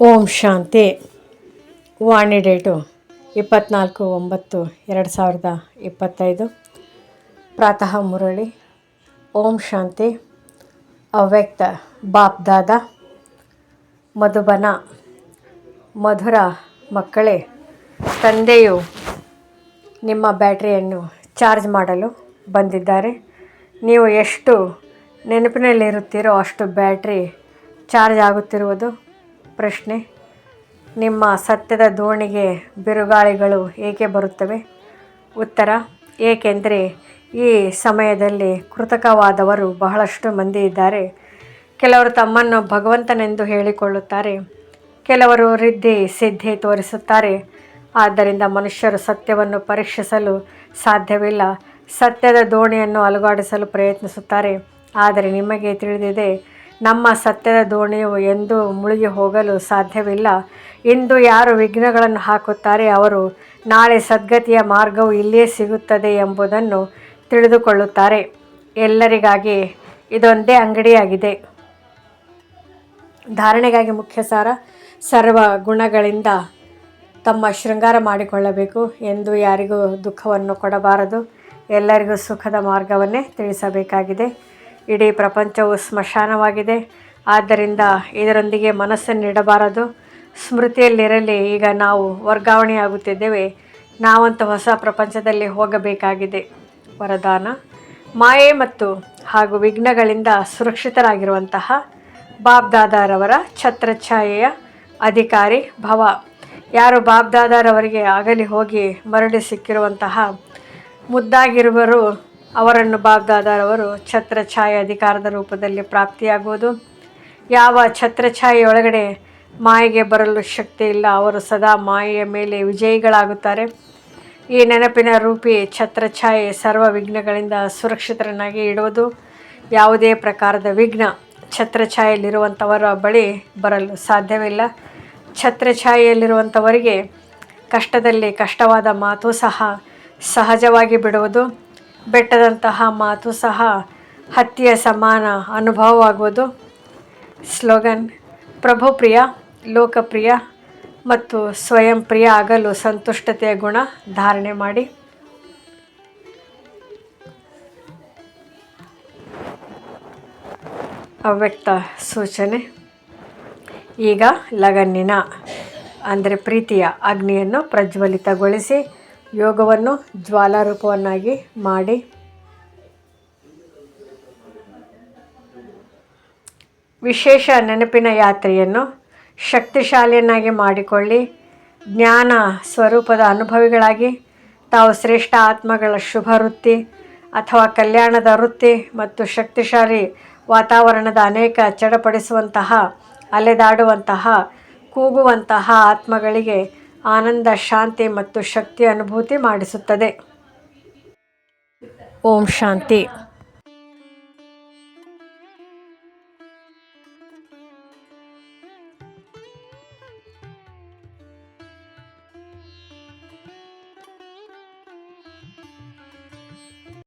ಓಂ ಶಾಂತಿ. ವಾಣಿ date ಇಪ್ಪತ್ನಾಲ್ಕು ಒಂಬತ್ತು ಎರಡು ಸಾವಿರದ ಇಪ್ಪತ್ತೈದು. ಪ್ರಾತಃ ಮುರಳಿ. ಓಂ ಶಾಂತಿ. ಅವ್ಯಕ್ತ ಬಾಪ್ ದಾದ. ಮಧುಬನ. ಮಧುರ ಮಕ್ಕಳೇ, ತಂದೆಯು ನಿಮ್ಮ ಬ್ಯಾಟ್ರಿಯನ್ನು ಚಾರ್ಜ್ ಮಾಡಲು ಬಂದಿದ್ದಾರೆ. ನೀವು ಎಷ್ಟು ನೆನಪಿನಲ್ಲಿರುತ್ತೀರೋ ಅಷ್ಟು ಬ್ಯಾಟ್ರಿ ಚಾರ್ಜ್ ಆಗುತ್ತಿರುವುದು ಪ್ರಶ್ನೆ. ನಿಮ್ಮ ಸತ್ಯದ ದೋಣಿಗೆ ಬಿರುಗಾಳಿಗಳು ಏಕೆ ಬರುತ್ತವೆ? ಉತ್ತರ, ಏಕೆಂದರೆ ಈ ಸಮಯದಲ್ಲಿ ಕೃತಕವಾದವರು ಬಹಳಷ್ಟು ಮಂದಿ ಇದ್ದಾರೆ. ಕೆಲವರು ತಮ್ಮನ್ನು ಭಗವಂತನೆಂದು ಹೇಳಿಕೊಳ್ಳುತ್ತಾರೆ. ಕೆಲವರು ರಿದ್ಧಿ, ಸಿದ್ಧಿ ತೋರಿಸುತ್ತಾರೆ. ಆದ್ದರಿಂದ ಮನುಷ್ಯರು ಸತ್ಯವನ್ನು ಪರೀಕ್ಷಿಸಲು ಸಾಧ್ಯವಿಲ್ಲ. ಸತ್ಯದ ದೋಣಿಯನ್ನು ಅಲುಗಾಡಿಸಲು ಪ್ರಯತ್ನಿಸುತ್ತಾರೆ. ಆದರೆ ನಿಮಗೆ ತಿಳಿದಿದೆ ನಮ್ಮ ಸತ್ಯದ ದೋಣಿಯು ಎಂದು ಮುಳುಗಿ ಹೋಗಲು ಸಾಧ್ಯವಿಲ್ಲ. ಇಂದು ಯಾರು ವಿಘ್ನಗಳನ್ನು ಹಾಕುತ್ತಾರೆ ಅವರು, ನಾಳೆ ಸದ್ಗತಿಯ ಮಾರ್ಗವು ಇಲ್ಲಿಯೇ ಸಿಗುತ್ತದೆ ಎಂಬುದನ್ನು ತಿಳಿದುಕೊಳ್ಳುತ್ತಾರೆ. ಎಲ್ಲರಿಗಾಗಿ ಇದೊಂದೇ ಅಂಗಡಿಯಾಗಿದೆ. ಧಾರಣೆಗಾಗಿ ಮುಖ್ಯ ಸಾರ ಸರ್ವ ಗುಣಗಳಿಂದ ತಮ್ಮ ಶೃಂಗಾರ ಮಾಡಿಕೊಳ್ಳಬೇಕು ಎಂದು ಯಾರಿಗೂ ದುಃಖವನ್ನು ಕೊಡಬಾರದು. ಎಲ್ಲರಿಗೂ ಸುಖದ ಮಾರ್ಗವನ್ನೇ ತಿಳಿಸಬೇಕಾಗಿದೆ. ಇಡೀ ಪ್ರಪಂಚವು ಸ್ಮಶಾನವಾಗಿದೆ. ಆದ್ದರಿಂದ ಇದರೊಂದಿಗೆ ಮನಸ್ಸನ್ನಿಡಬಾರದು ಸ್ಮೃತಿಯಲ್ಲಿರಲಿ, ಈಗ ನಾವು ವರ್ಗಾವಣೆಯಾಗುತ್ತಿದ್ದೇವೆ. ನಾವಂತೂ ಹೊಸ ಪ್ರಪಂಚದಲ್ಲಿ ಹೋಗಬೇಕಾಗಿದೆ. ವರದಾನ. ಮಾಯೆ ಮತ್ತು ಹಾಗೂ ವಿಘ್ನಗಳಿಂದ ಸುರಕ್ಷಿತರಾಗಿರುವಂತಹ ಬಾಬ್ದಾದಾರವರ ಛತ್ರಛಾಯೆಯ ಅಧಿಕಾರಿ ಭವ. ಯಾರು ಬಾಬ್ದಾದಾರವರಿಗೆ ಆಗಲಿ ಹೋಗಿ ಮರಳಿ ಸಿಕ್ಕಿರುವಂತಹ ಮುದ್ದಾಗಿರುವರು ಅವರನ್ನು ಬಾಬ್ದಾದಾರವರು ಛತ್ರಛಾಯೆ ಅಧಿಕಾರದ ರೂಪದಲ್ಲಿ ಪ್ರಾಪ್ತಿಯಾಗುವುದು. ಯಾವ ಛತ್ರಛಾಯೆಯೊಳಗಡೆ ಮಾಯೆಗೆ ಬರಲು ಶಕ್ತಿ ಇಲ್ಲ, ಅವರು ಸದಾ ಮಾಯೆಯ ಮೇಲೆ ವಿಜಯಿಗಳಾಗುತ್ತಾರೆ. ಈ ನೆನಪಿನ ರೂಪಿ ಛತ್ರಛಾಯೆ ಸರ್ವ ವಿಘ್ನಗಳಿಂದ ಸುರಕ್ಷಿತರನ್ನಾಗಿ ಇಡುವುದು. ಯಾವುದೇ ಪ್ರಕಾರದ ವಿಘ್ನ ಛತ್ರಛಾಯೆಯಲ್ಲಿರುವಂಥವರ ಬಳಿ ಬರಲು ಸಾಧ್ಯವಿಲ್ಲ. ಛತ್ರಛಾಯೆಯಲ್ಲಿರುವಂಥವರಿಗೆ ಕಷ್ಟದಲ್ಲಿ ಕಷ್ಟವಾದ ಮಾತು ಸಹ ಸಹಜವಾಗಿ ಬಿಡುವುದು. ಬೆಟ್ಟದಂತಹ ಮಾತು ಸಹ ಹತ್ತಿಯ ಸಮಾನ ಅನುಭವವಾಗುವುದು ಸ್ಲೋಗನ್ ಪ್ರಭುಪ್ರಿಯ ಲೋಕಪ್ರಿಯ ಮತ್ತು ಸ್ವಯಂ ಪ್ರಿಯ ಆಗಲು ಸಂತುಷ್ಟತೆಯ ಗುಣ ಧಾರಣೆ ಮಾಡಿ. ಅವ್ಯಕ್ತ ಸೂಚನೆ, ಈಗ ಲಗನ್ನಿನ, ಅಂದರೆ ಪ್ರೀತಿಯ ಅಗ್ನಿಯನ್ನು ಪ್ರಜ್ವಲಿತಗೊಳಿಸಿ ಯೋಗವನ್ನು ಜ್ವಾಲಾರೂಪವನ್ನಾಗಿ ಮಾಡಿ. ವಿಶೇಷ ನೆನಪಿನ ಯಾತ್ರೆಯನ್ನು ಶಕ್ತಿಶಾಲಿಯನ್ನಾಗಿ ಮಾಡಿಕೊಳ್ಳಿ. ಜ್ಞಾನ ಸ್ವರೂಪದ ಅನುಭವಿಗಳಾಗಿ ತಾವು ಶ್ರೇಷ್ಠ ಆತ್ಮಗಳ ಶುಭ ವೃತ್ತಿ ಅಥವಾ ಕಲ್ಯಾಣದ ವೃತ್ತಿ ಮತ್ತು ಶಕ್ತಿಶಾಲಿ ವಾತಾವರಣದ ಅನೇಕ ಚಡಪಡಿಸುವಂತಹ, ಅಲೆದಾಡುವಂತಹ, ಕೂಗುವಂತಹ ಆತ್ಮಗಳಿಗೆ ಆನಂದ ಶಾಂತಿ ಮತ್ತು ಶಕ್ತಿ ಅನುಭೂತಿ ಮಾಡಿಸುತ್ತದೆ. ಓಂ ಶಾಂತಿ.